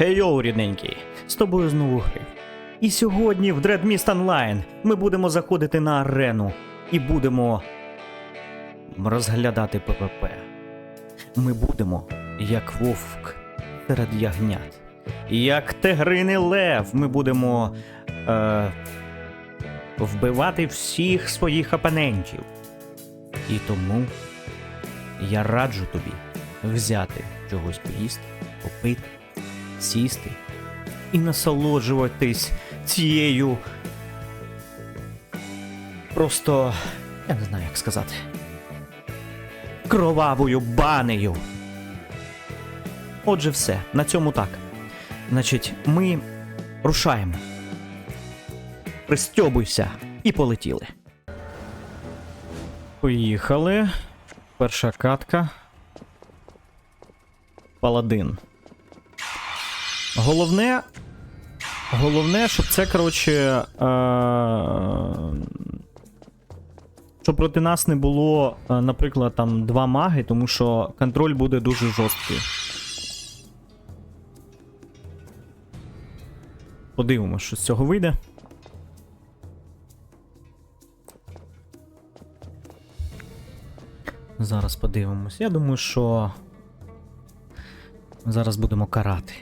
Хей рідненький, з тобою знову гри. І сьогодні в Dread Mist Online ми будемо заходити на арену і будемо розглядати ПВП. Ми будемо як вовк серед ягнят. Як тигриний лев, ми будемо е, вбивати всіх своїх опонентів. І тому я раджу тобі взяти чогось поїсти, попити, сісти і насолоджуватись цією. Просто. я не знаю, як сказати. Кровавою банею. Отже, все. На цьому так. Значить, ми рушаємо. Пристьобуйся і полетіли. Поїхали. Перша катка. Паладин. Головне. Головне, щоб це, коротше. Е- щоб проти нас не було, е, наприклад, там два маги, тому що контроль буде дуже жорсткий. Подивимося, що з цього вийде. Зараз подивимось. Я думаю, що зараз будемо карати.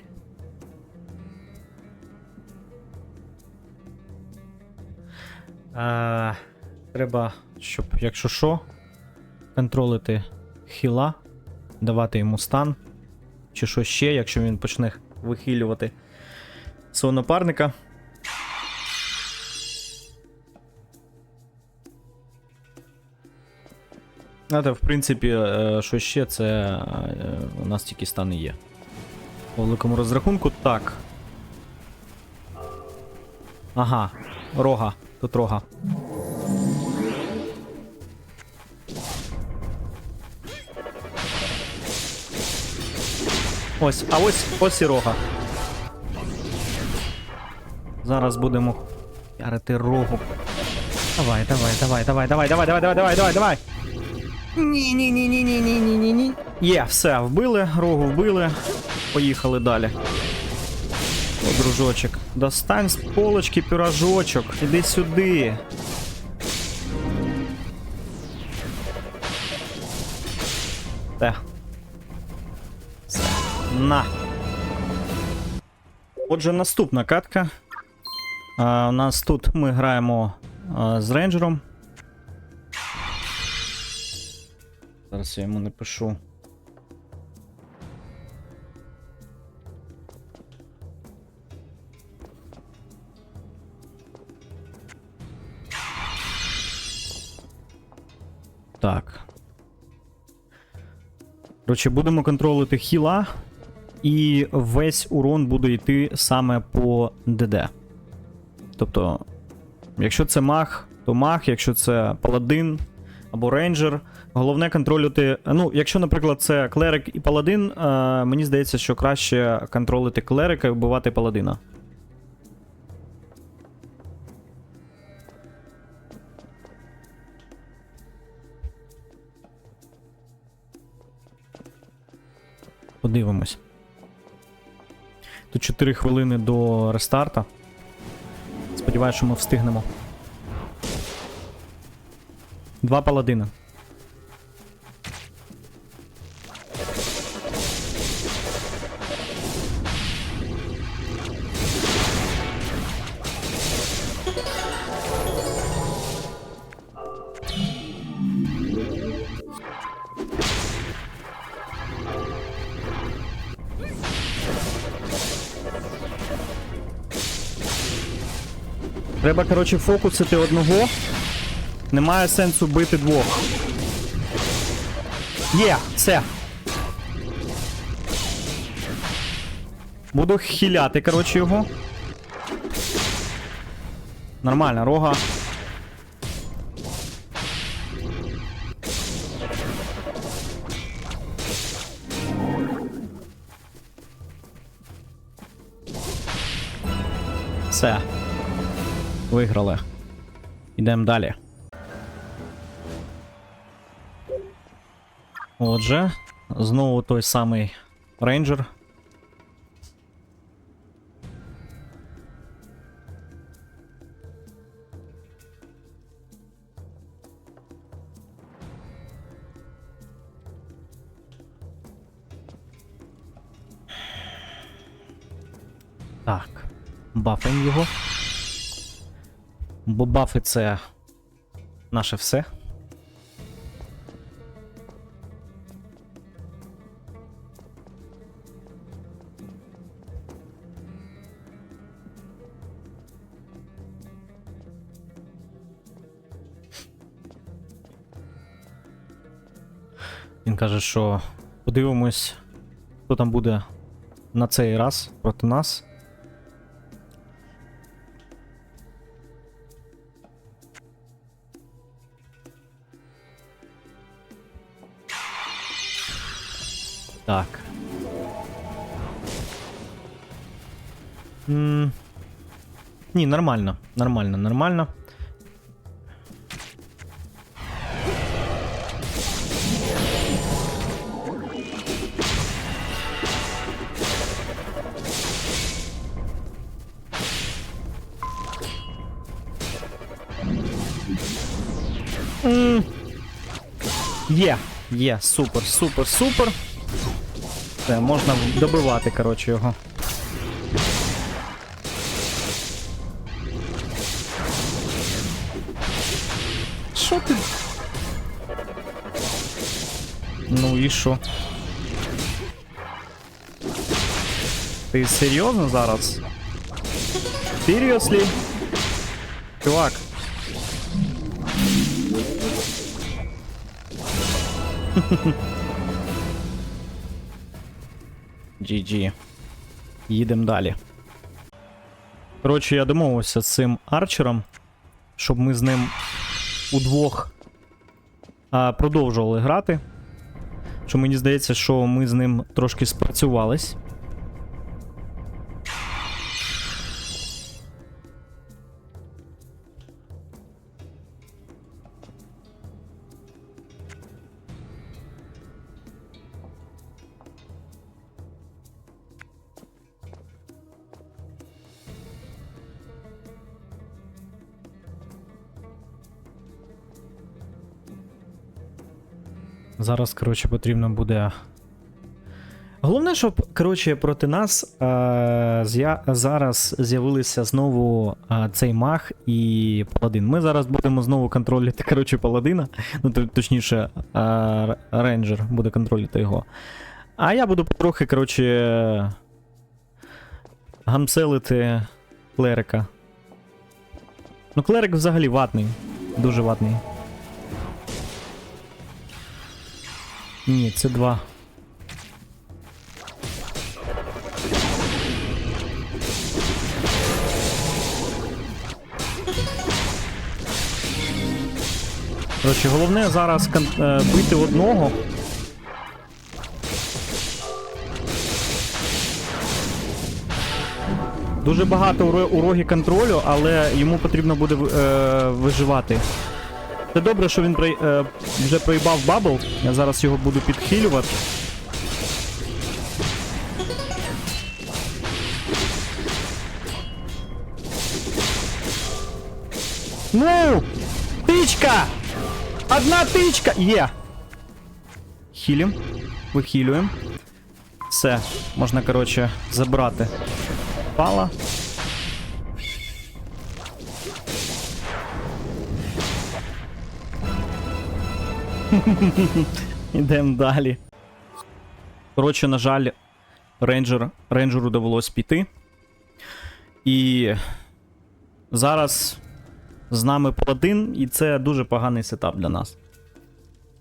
А, треба, щоб, якщо що, контролити хіла, давати йому стан, чи що ще, якщо він почне вихилювати свого напарника. Знаєте, в принципі, е, що ще, це е, у нас тільки стани є. По великому розрахунку, так. Ага, рога, тут рога. Ось, а ось ось і рога. Зараз будемо ярити рогу. Давай, давай, давай, давай, давай, давай, давай, давай, давай, давай, давай. Ні, ні, ні, ні, ні, ні, ні, ні, ні. Є, все, вбили, рогу вбили. Поїхали далі. О, дружочок. Достань з полочки пірожочок. Іди сюди. Те. На. Отже, наступна катка. А, у нас тут ми граємо а, з рейнджером. Зараз я йому напишу. Так. Коротше, будемо контролити хіла, і весь урон буде йти саме по ДД. Тобто, якщо це маг, то маг, якщо це паладин або рейнджер, головне контролювати. Ну, якщо, наприклад, це клерик і паладин, е, мені здається, що краще контролити клерика і вбивати паладина. Подивимось. Тут 4 хвилини до рестарта. Сподіваюся, що ми встигнемо. Два паладина. Треба, коротше, фокусити одного. Немає сенсу бити двох. Є, все. Буду хіляти, коротше, його. Нормально, рога. Виграли. Йдемо далі. Отже, знову той самий рейнджер. Так, бафим його. Бо бафи це наше все. Він каже, що подивимось, хто там буде на цей раз проти нас. Так. М, Ні, нормально. Нормально, нормально. М, Є, є, супер, супер, супер. Все, можна добивати, коротше, його. Що ти? Ну і що? Ти серйозно зараз? Seriously? Чувак. GG. Їдемо далі. Коротше, я домовився з цим арчером, щоб ми з ним удвох а, продовжували грати. Що мені здається, що ми з ним трошки спрацювались. Зараз, коротше, потрібно буде. Головне, щоб, коротше, проти нас е, зараз з'явилися знову е, цей маг і паладин. Ми зараз будемо знову контролювати, коротше, паладина. Ну, то- точніше, е, рейнджер буде контролювати його. А я буду трохи, коротше, гамселити клерика. Ну, клерик взагалі ватний. Дуже ватний. Ні, це два. Коротше, головне зараз е, бити одного. Дуже багато уро- у рогі контролю, але йому потрібно буде е, виживати. Це добре, що він при, е, вже проїбав бабл. Я зараз його буду підхилювати. Ну! Тичка! Одна тичка! Є! Хілім. Вихилюємо. Все, можна, коротше, забрати. Пала. Ідемо далі. Коротше, на жаль, рейнджер, рейнджеру довелось піти. І зараз з нами паладин, і це дуже поганий сетап для нас.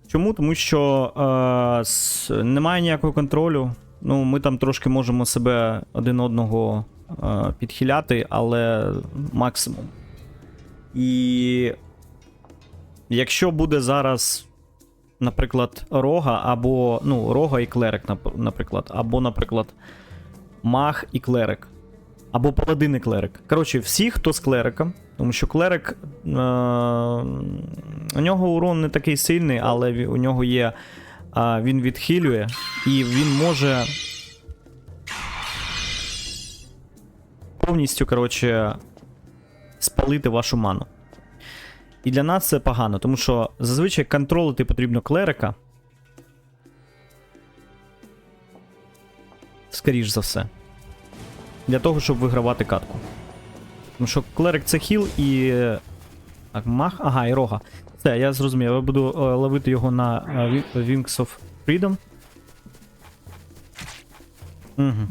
Чому? Тому що е, с, немає ніякого контролю. Ну, ми там трошки можемо себе один одного е, підхиляти, але максимум. І якщо буде зараз наприклад, рога або. Ну, рога і клерик, наприклад. Або, наприклад, маг і клерик. Або паладин і клерик. Коротше, всі, хто з клериком, тому що клерик. Е- у нього урон не такий сильний, але у нього є. Е- він відхилює, і він може. Повністю, коротше, спалити вашу ману. І для нас це погано, тому що зазвичай контролити потрібно клерика. Скоріш за все. для того, щоб вигравати катку. Тому що клерик це хіл і. Так, мах. Ага, і рога. Все, я зрозумів. Я буду е, ловити його на е, Wings of Freedom. Угу.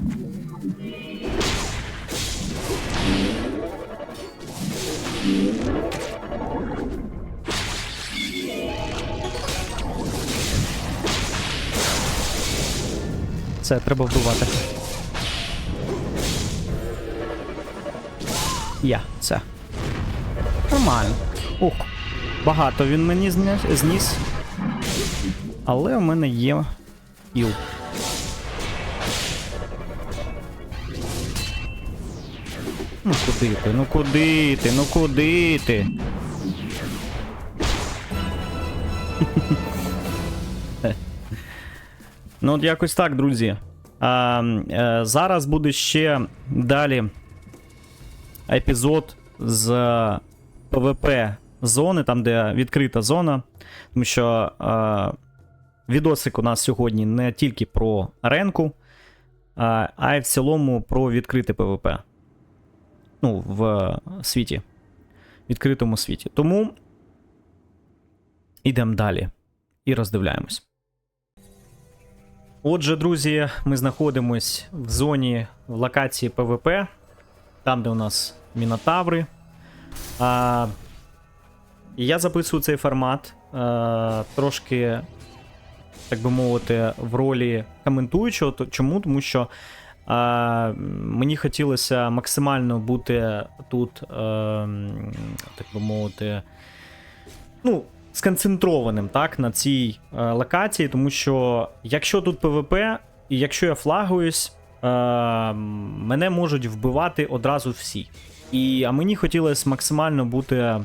Це треба вбивати. Я, це. Нормально. Ух. Багато він мені зніс. Але у мене є іл. Ну куди ти? Ну куди ти? Ну куди ти? Ну от якось так, друзі. А, е, зараз буде ще далі епізод з PvP зони, там де відкрита зона. Тому що е, відосик у нас сьогодні не тільки про аренку, а, а й в цілому про відкрите PvP. Ну, в світі. Відкритому світі. Тому йдемо далі і роздивляємось. Отже, друзі, ми знаходимось в зоні в локації PvP, там, де у нас мінотаври. А, я записую цей формат а, трошки, так би мовити, в ролі коментуючого. Чому? Тому що а, мені хотілося максимально бути тут, е, так би мовити, ну, сконцентрованим так, на цій е, локації, тому що якщо тут ПВП, і якщо я флагуюсь, е, мене можуть вбивати одразу всі. І, а мені хотілося максимально бути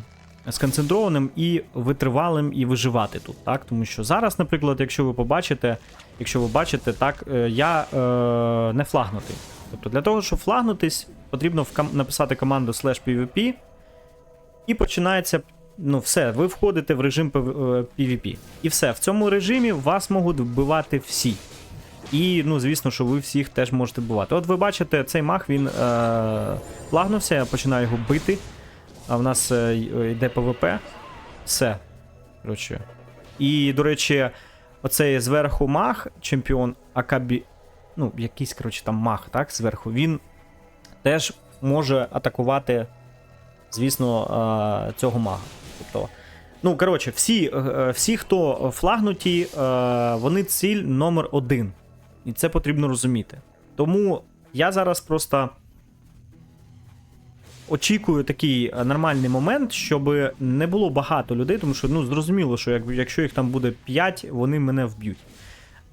сконцентрованим і витривалим, і виживати тут. Так? Тому що зараз, наприклад, якщо ви побачите, якщо ви бачите, так, е, я е, не флагнутий. Тобто для того, щоб флагнутись, потрібно ком- написати команду slash PvP, і починається. Ну, все, ви входите в режим е, PvP. І все, в цьому режимі вас можуть вбивати всі. І, ну, звісно, що ви всіх теж можете вбивати. От ви бачите, цей мах він е, флагнувся, я починаю його бити. А в нас е, йде ПВП. Все. Коротше. І, до речі, оцей зверху мах, чемпіон Акабі. Ну, якийсь, коротше, там мах, так, зверху, він теж може атакувати, звісно, цього мага. Тобто, ну, коротше, всі, е, всі, хто флагнуті, е, вони ціль номер один. І це потрібно розуміти. Тому я зараз просто очікую такий е, нормальний момент, щоб не було багато людей, тому що ну зрозуміло, що як, якщо їх там буде 5, вони мене вб'ють.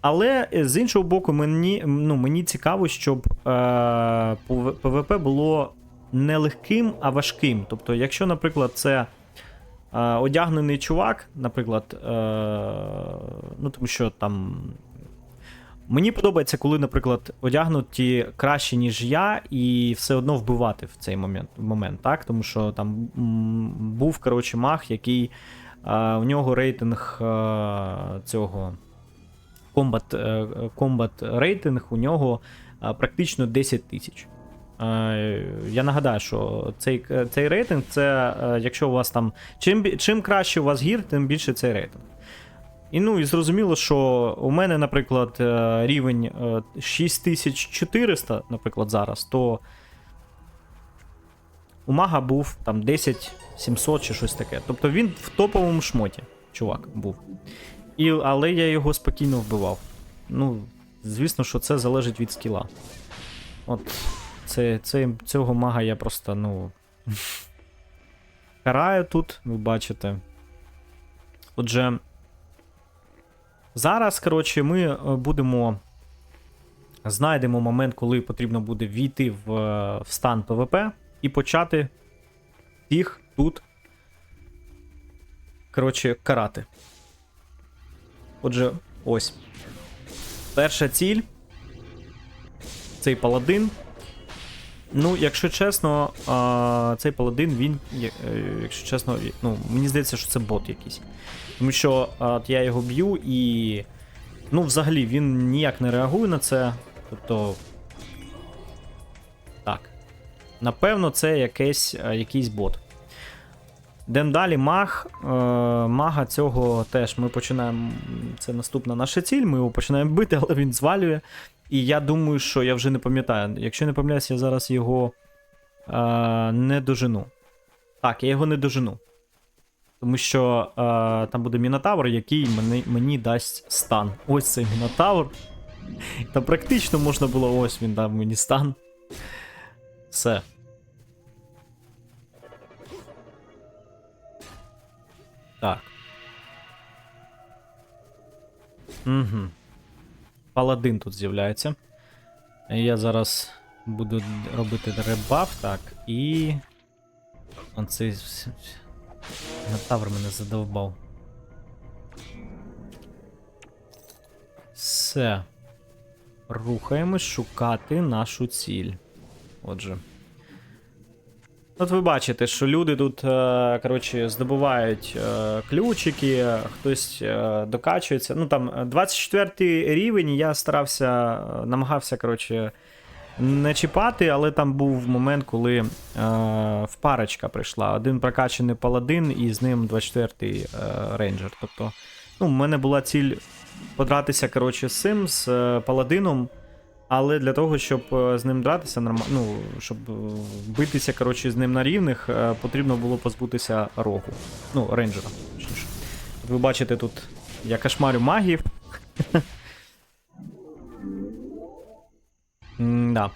Але з іншого боку, мені, ну, мені цікаво, щоб е, ПВП було не легким, а важким. Тобто, якщо, наприклад, це е, одягнений чувак, наприклад, е, ну тому що там. Мені подобається, коли, наприклад, одягнуті краще, ніж я, і все одно вбивати в цей момент, момент так? Тому що там був, коротше, мах, який е, у нього рейтинг е, цього е, комбат рейтинг у нього е, практично 10 тисяч. Е, Я нагадаю, що цей, цей рейтинг це е, якщо у вас там. Чим, чим краще у вас гір, тим більше цей рейтинг. І ну і зрозуміло, що у мене, наприклад, е, рівень е, 6400, наприклад, зараз, то у мага був там 10700 чи щось таке. Тобто він в топовому шмоті, чувак, був. І, але я його спокійно вбивав. Ну, звісно, що це залежить від скіла. От це, це, цього мага я просто, ну. караю тут, ви бачите. Отже. Зараз, коротше, ми е, будемо. Знайдемо момент, коли потрібно буде війти в, е, в стан ПВП і почати їх тут. Коротше, карати. Отже, ось. Перша ціль. Цей паладин. Ну, якщо чесно, цей паладин, він, е, якщо чесно, ну, мені здається, що це бот якийсь. Тому що от я його б'ю і. Ну, взагалі, він ніяк не реагує на це. Тобто. Так. Напевно, це якийсь, е, якийсь бот. Йдемо далі, маг. Е, мага цього теж ми починаємо. Це наступна наша ціль. Ми його починаємо бити, але він звалює. І я думаю, що я вже не пам'ятаю. Якщо не помиляюсь, я зараз його е, не дожену. Так, я його не дожену. Тому що е, там буде Мінотавр, який мені, мені дасть стан. Ось цей Мінотавр. Та практично можна було ось він дав мені стан. Все. Так. Угу. Паладин тут з'являється. Я зараз буду робити ребаф, так, і. Он цей. Натавр мене задовбав. Все. Рухаємось шукати нашу ціль. Отже. От ви бачите, що люди тут, е, коротше, здобувають е, ключики, хтось е, докачується. Ну там е, 24 рівень, я старався, намагався, коротше, не чіпати, але там був момент, коли в парочка прийшла. Один прокачаний паладин і з ним 24-й е, рейнджер. Тобто, ну, в мене була ціль подратися, коротше, з цим, з паладином. Але для того, щоб е, з ним дратися, ну, щоб е, битися коротше, з ним на рівних, е, потрібно було позбутися рогу. Ну, рейнджера. От ви бачите тут, я кошмарю магів. Да.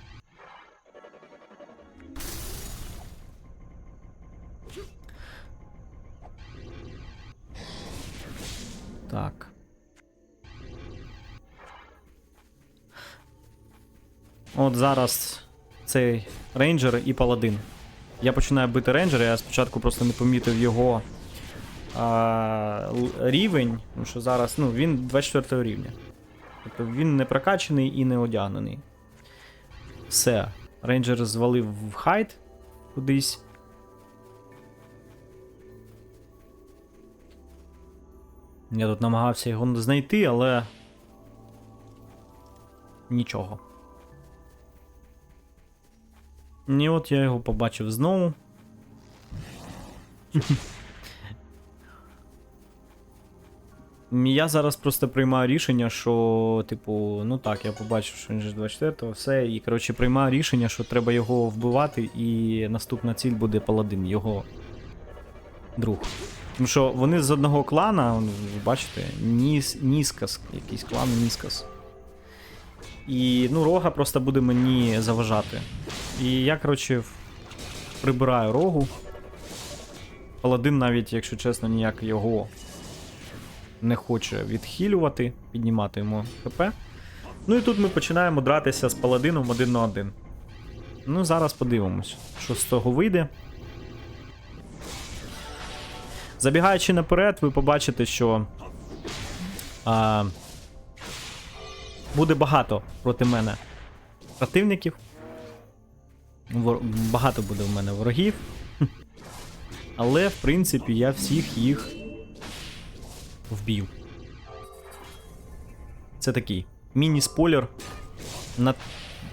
Так. От зараз цей рейнджер і паладин. Я починаю бити рейнджера, я спочатку просто не помітив його а, рівень, тому що зараз ну, він 24 рівня. Тобто він не прокачаний і не одягнений. Все. Рейнджер звалив в хайт кудись. Я тут намагався його знайти, але. Нічого. І от я його побачив знову. Я зараз просто приймаю рішення, що, типу, ну так, я побачив, що він же 24-го, все, і коротше приймаю рішення, що треба його вбивати, і наступна ціль буде паладин, його друг. Тому що вони з одного клана, ви бачите, Ніс, Ніскас, якийсь клан Ніскас. І ну, рога просто буде мені заважати. І я, коротше, прибираю рогу. Паладин навіть, якщо чесно, ніяк його не хоче відхилювати, піднімати йому ХП. Ну і тут ми починаємо дратися з паладином один на один. Ну, зараз подивимось, що з того вийде. Забігаючи наперед, ви побачите, що а, буде багато проти мене противників. Багато буде в мене ворогів. Але, в принципі, я всіх їх вб'ю. Це такий міні-спойлер на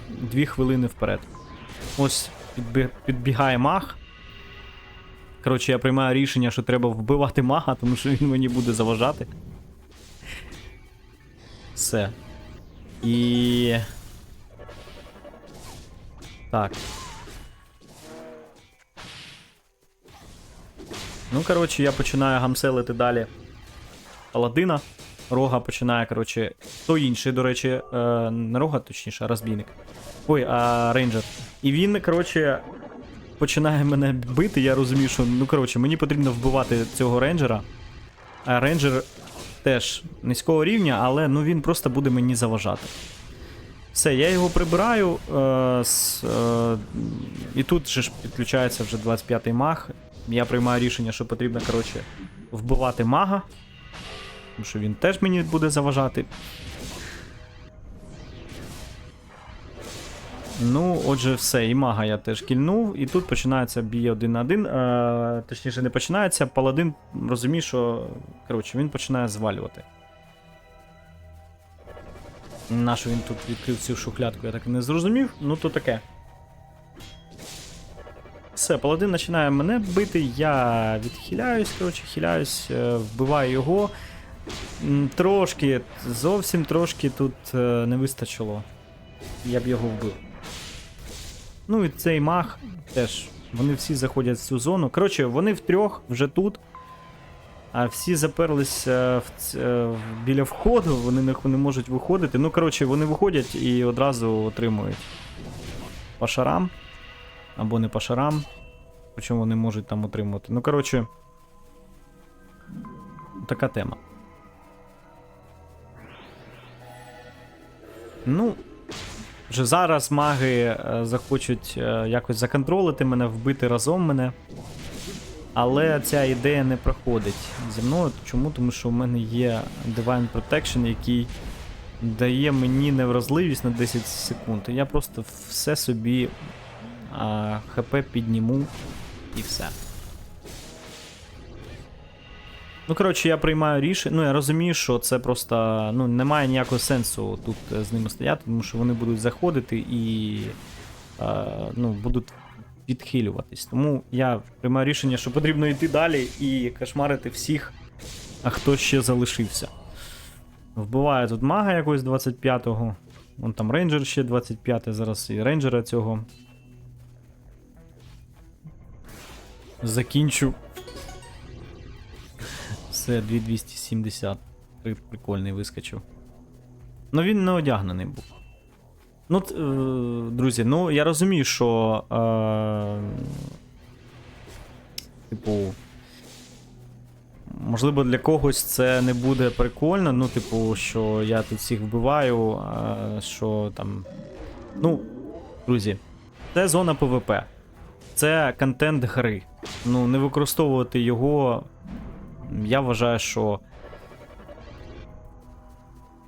2 хвилини вперед. Ось підбі... підбігає маг. Коротше, я приймаю рішення, що треба вбивати мага, тому що він мені буде заважати. Все. І. Так. Ну, коротше, я починаю гамселити далі паладина. Рога починає, коротше, то інший, до речі, е, не рога, точніше, а розбійник. Ой, а рейнджер. І він, коротше, починає мене бити. Я розумію, що, ну, коротше, мені потрібно вбивати цього рейнджера. А рейнджер теж низького рівня, але ну, він просто буде мені заважати. Все, я його прибираю. Е, з, е, і тут ж підключається вже 25-й маг. Я приймаю рішення, що потрібно, коротше, вбивати мага. Тому що він теж мені буде заважати. Ну, отже, все, і мага я теж кільнув, і тут починається бій один на один. Е, точніше, не починається. Паладин розуміє, що коротше, він починає звалювати. Нащо він тут відкрив цю шухлядку, я так і не зрозумів. Ну то таке. Все, паладин починає мене бити, я відхиляюсь, коротше, хиляюсь, е, вбиваю його. Трошки, зовсім трошки тут е, не вистачило. Я б його вбив. Ну і цей маг теж. Вони всі заходять в цю зону. Коротше, вони втрьох вже тут. А всі заперлись в, ц- е, біля входу, вони не можуть виходити. Ну, коротше, вони виходять і одразу отримують по шарам. Або не по шарам. Причому вони можуть там отримувати. Ну, коротше. Така тема. Ну, вже зараз маги е, захочуть е, якось законтролити мене, вбити разом мене. Але ця ідея не проходить зі мною. Чому? Тому що в мене є Divine Protection, який дає мені невразливість на 10 секунд. Я просто все собі а, ХП підніму і все. Ну, коротше, я приймаю рішення. Ну, я розумію, що це просто ну, немає ніякого сенсу тут е, з ними стояти, тому що вони будуть заходити і е, ну, будуть відхилюватись. Тому я приймаю рішення, що потрібно йти далі і кошмарити всіх, а хто ще залишився. Вбиваю тут мага якогось 25-го. Вон там рейнджер ще 25-й, зараз і рейнджера цього. Закінчу. Все, 2270. Прикольний вискочив. Ну він не одягнений був. Ну, е, друзі, ну я розумію, що. Е, типу. Можливо, для когось це не буде прикольно. Ну, типу, що я тут всіх вбиваю, а, що там. Ну, друзі, це зона ПВП. Це контент гри. Ну, не використовувати його. Я вважаю, що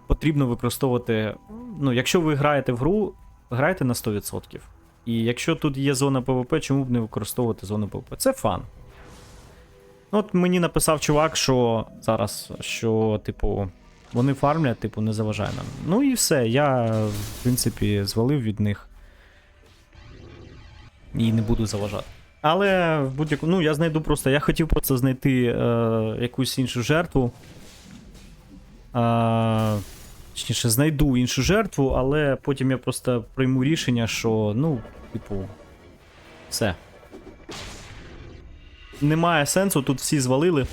потрібно використовувати. Ну, якщо ви граєте в гру, грайте на 100%. І якщо тут є зона ПВП, чому б не використовувати зону ПВП? Це фан. От мені написав чувак, що зараз, що, типу, вони фармлять, типу, не заважає нам. Ну і все, я, в принципі, звалив від них. І не буду заважати. Але в будь-якому. Ну, я знайду просто. Я хотів просто знайти е, якусь іншу жертву. Е, точніше, знайду іншу жертву, але потім я просто прийму рішення, що, ну, типу, все. Немає сенсу, тут всі звалили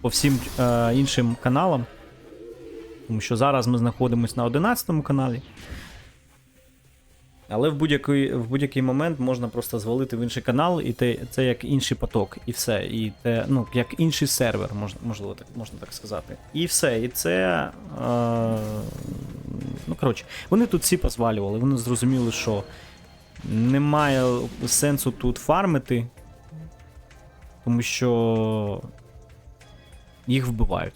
по всім е, іншим каналам. Тому що зараз ми знаходимося на 11 каналі. Але в будь-який, в будь-який момент можна просто звалити в інший канал, і те, це як інший поток, і все. І те, ну, як інший сервер, можна, можливо, так, можна так сказати. І все. І це. Е, ну, коротше, вони тут всі позвалювали, вони зрозуміли, що немає сенсу тут фармити, тому що їх вбивають.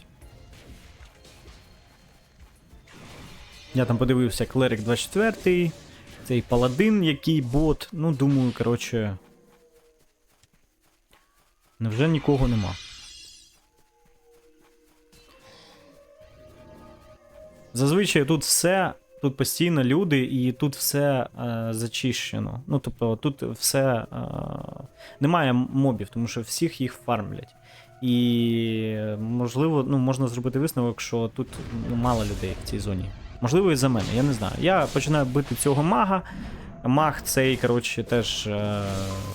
Я там подивився Клерик 24, цей паладин, який бот. Ну, думаю, коротше. Невже нікого нема? Зазвичай тут все, тут постійно люди, і тут все е, зачищено. Ну, тобто, тут все. Е, немає мобів, тому що всіх їх фармлять. І можливо, ну, можна зробити висновок, що тут ну, мало людей в цій зоні. Можливо, і за мене, я не знаю. Я починаю бити цього мага. Маг цей, коротше, теж е,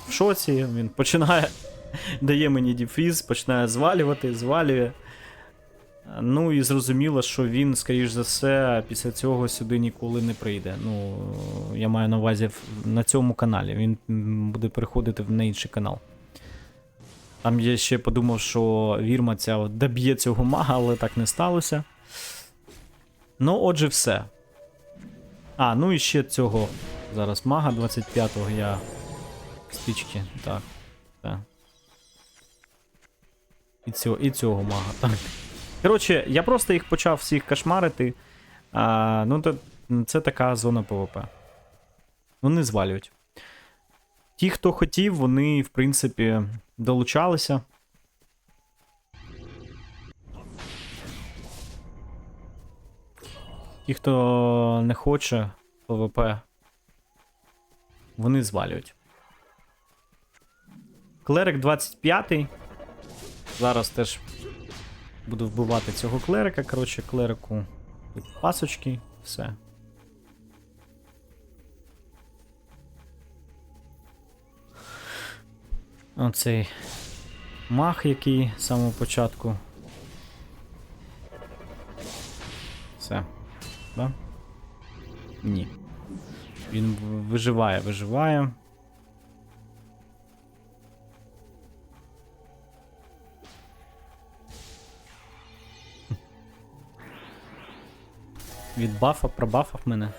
в шоці. Він починає, дає мені дефіз, починає звалювати, звалює. Ну і зрозуміло, що він, скоріш за все, після цього сюди ніколи не прийде. Ну, я маю на увазі на цьому каналі. Він буде переходити в на інший канал. Там я ще подумав, що вірма ця доб'є цього мага, але так не сталося. Ну, отже, все. А, ну і ще цього. Зараз мага 25-го я. Стички, так. так. І цього, і цього мага, так. Коротше, я просто їх почав всіх кошмарити. А, ну, то, це така зона ПВП. Вони звалюють. Ті, хто хотів, вони, в принципі, долучалися. Ті, хто не хоче ПВП, вони звалюють. Клерик 25. Зараз теж буду вбивати цього клерика. Коротше, клерику тут пасочки, все. Оцей мах, який з самого початку. Все. Да? Ні. Він виживає, виживає. Від бафа пробафав мене.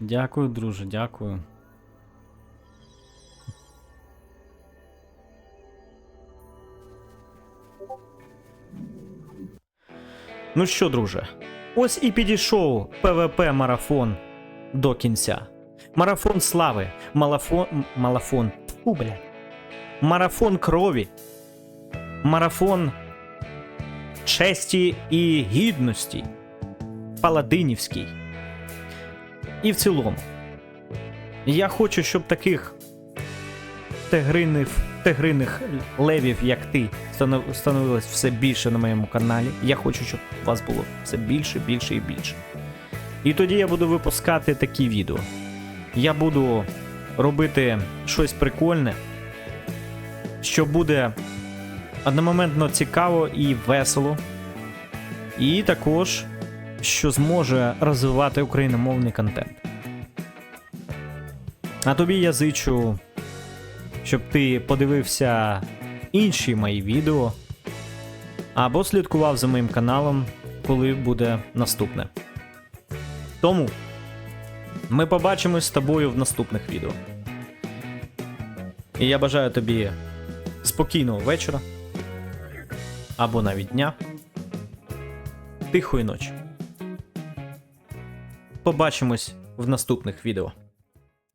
Дякую, друже, дякую. Ну що, друже, ось і підійшов ПВП марафон до кінця. Марафон слави, малафон. Малафон. Фу, бля. Марафон крові. Марафон честі і гідності. Паладинівський. І в цілому. Я хочу, щоб таких тигриних, тигриних левів, як ти, становилось все більше на моєму каналі. Я хочу, щоб вас було все більше, більше і більше. І тоді я буду випускати такі відео. Я буду робити щось прикольне, що буде одномоментно цікаво і весело. І також, що зможе розвивати україномовний контент. А тобі я зичу, щоб ти подивився інші мої відео або слідкував за моїм каналом, коли буде наступне. Тому ми побачимось з тобою в наступних відео. І я бажаю тобі спокійного вечора або навіть дня. Тихої ночі. Побачимось в наступних відео.